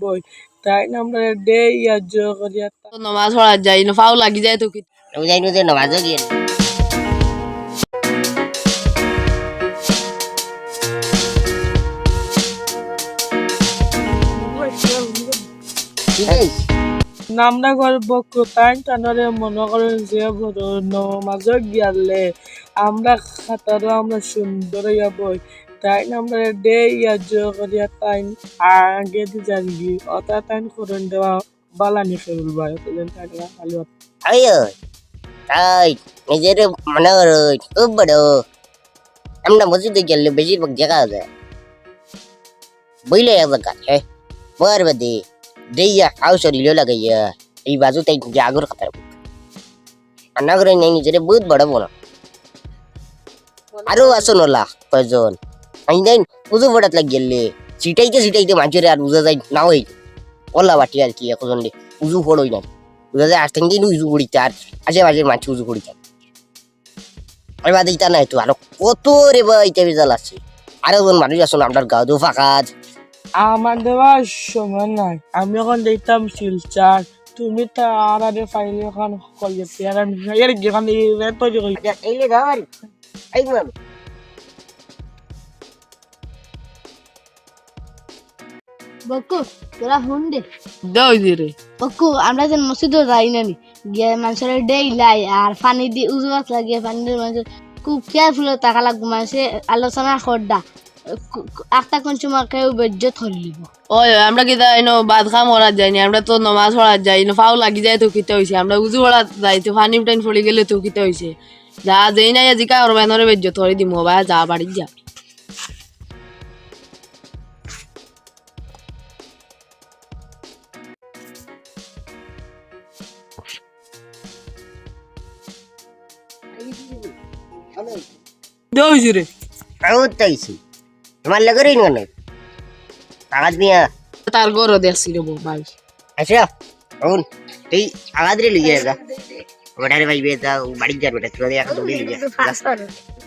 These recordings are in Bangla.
বই। তাই না আমরা ডে ইয়া জো করিয়া নমাজ পড়া যাই না ফাও লাগি যায় তো কি? আমি যাই যে নমাজও গিয়ে নামনা গর্ব কোথায় টানরে মনে করেন যে বড় নমাজও গিয়ালে। আমরা খাতারও আমরা সুন্দর ইয়া বই। তাই আমরা ডে ইয়া জো করিয়া তাই আগে দি জানবি অতা তাই করেন দেওয়া বালানি খেলুল ভাই। তাই না খালি আয়ো তাই, নিজের মনে করো, খুব বড়। আমরা মসজিদে গেলে বেশিরভাগ জায়গা আছে। বইলে একবার গাছে বর বাদে দেইয়া আও শরীর লাগাইয়া, এই বাজু তাই জাগর খাতার রান্না করে নেই নিজের বহুত বড় বোন আরও আসো নলা কয়জন? আমি দেন পুজো পড়াত লাগিয়ে সিটাইতে সিটাইতে মানুষের আর বুঝা যায় না ওই ওলা বাটি আর কি এখন উজু পড়ই না বুঝা যায় আজ থেকে উজু পড়িতে আর আশেপাশের মানুষ উজু পড়িতে আমি বাদে ইতা নাই তো আরও কত রে বা ইটা বিজাল আছে। আরও জন মানুষ আসুন আপনার গাও দু ফাঁকাত আমার দেওয়ার সময় নাই। আমি এখন দেখতাম শিলচার তুমি তার আরে ফাইলে এখন পেয়ারা এর যেখানে তৈরি করি এইলে ধর এই বকু তোরা শুন দে দাও দিরে বকু আমরা যেন মসজিদও যাই না নি। গিয়ে মানুষের ডেই লাই আর পানি দিয়ে উজুয়াত লাগিয়ে পানি দিয়ে মানুষের খুব কেয়ারফুল থাকা লাগবে মানুষের আলোচনা করডা। একটা কোন সময় কেউ বেজ্জত হয়ে লিব ওই আমরা কি তাই নো বাদ খাম করা যাই না? আমরা তো নমাজ পড়া যাই না ফাও লাগি যায় তো কিতে হইছে। আমরা উজু পড়া যাই তো পানি টাইন পড়ে গেলে তো কিতে হইছে। যা দেই না জিকা ওর বেনরে বেজ্জত করে দিমু বা যা বাড়ি যা। হয়েছে রে। আও তাইছি তোমার লাগে রে না কাগজ নিয়া তার গরো দেখছি রে ভাই। আচ্ছা আউন। এই কাগজ রে লিয়ে যা। ওটারে ভাই বেটা বাড়ি যা। বেটা তুই এক দৌড়ি লিয়ে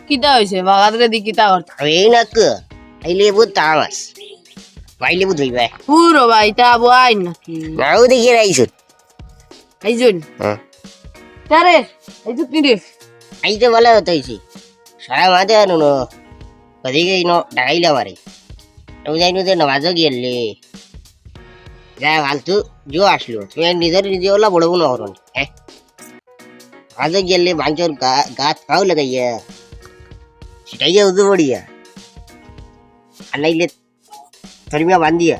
কিতা হইছে বাগাদরে দি কিতা করতে এই না কে? এই লেবু তামাস ভাই লেবু ধুইবে পুরো ভাই তা আইন নাকি? নাও দেখি রাইছুন হ্যাঁ। তারে কি রে। তো ভালো হতাইছি সারা মাঝে আনো নো ওদিকে ইনো ডাকাইলা মারে তুমি যাই নদী নমাজও গিয়ে যা ফালতু জো আসলো তুমি নিজের নিজে ওলা বড় বোন হরণ হ্যাঁ মাঝে গেলে বাঞ্চর গাছ খাও লাগাইয়া সেটাই উদু পড়িয়া আর নাইলে ধর্মিয়া বান্ধিয়া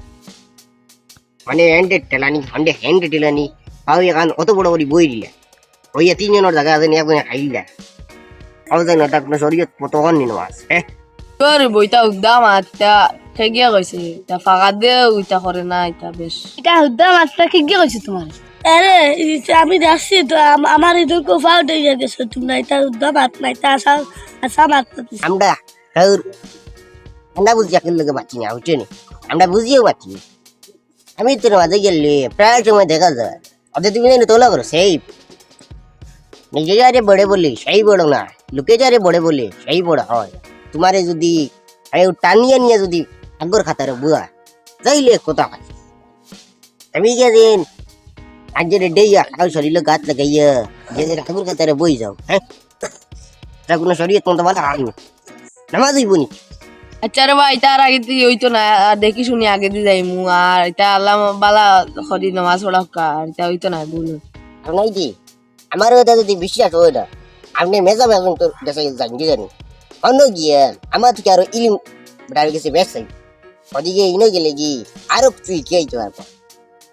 মানে হ্যান্ডে টেলানি হ্যান্ডে হ্যান্ডে টেলানি পাও এখান অত বড় বড় বই দিলে ওই তিনজনের জায়গা আছে একজনে খাইলা আওদাই না তাক শরীয়ত পতগন নিনো আস হ্যাঁ তোর বইটা উদ্দাম আত্তা ঠেকিয়া কইছে তা ফাঁকা দে উইটা করে না এটা বেশ এটা হুদ্দা মাত্রা কি কি কইছে তোমার আরে আমি দেখছি তো আম- আমার ইঁদুর কোফাও দিয়ে গেছে তোমরা এটা হাত নাই তা আসা আসা মাত্র আমরা কাউর আমরা বুঝি একের লোকে পাচ্ছি না বুঝছ নি। আমরা বুঝিও পাচ্ছি আমি তোর মাঝে গেলে প্রায় সময় দেখা যায়। ওদের তুমি জানি তোলা করো সেই নিজে যারে বড়ে বলে সেই বড় না। লোকে যারে বড়ে বলে সেই বড় হয়। তোমারে যদি আমি টানিয়ে নিয়ে যদি আগর খাতারে বুয়া যাইলে কোথা হয় আমি গেদিন আজের ডেইয়া কাউ শরীরে গাছ লাগাইয়া যে ঠাকুর খাতারে বই যাও হ্যাঁ? তা কোনো শরীয়ত মতো ভালো হয় নামাজ হইব নি? আচ্ছা রে ভাই তার আগে তুই হইতো না দেখি শুনি আগে দিয়ে যাই মু আর এটা আল্লাহ বালা হরি নামাজ পড়া আর এটা হইতো না বলুন নাই দি আমার ওটা যদি বিশ্বাস হয় না আপনি মেজা মেজন তোর দেশে জানি জানি। অন্য গিয়ে আমার থেকে আরও ইলিম বেটার গেছে বেশ। ওদিকে ইনো গেলে কি আরও কিছু কি আইতে পারব?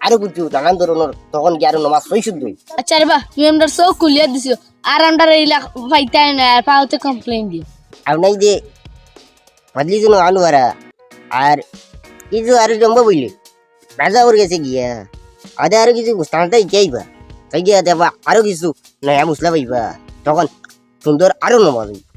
আরও কিছু নানান ধরনের তখন কি আরও নমাজ সই শুদ্ধ আচ্ছা রে বা তুমি আমরা চোখ খুলিয়ে দিছো। আর আমরা এইলা ফাইতাই না আর পাওতে কমপ্লেন দিও। আর নাই দে বদলি জন্য আনু আরা আর কিছু আরও জম্বা বইলে। রাজা ওর গেছে গিয়া আদে আরও কিছু স্থানটাই যাইবা তাই গিয়া দেবা আরও কিছু। নয়া মুসলা পাইবা তখন সুন্দর আরও নমাজ হইব।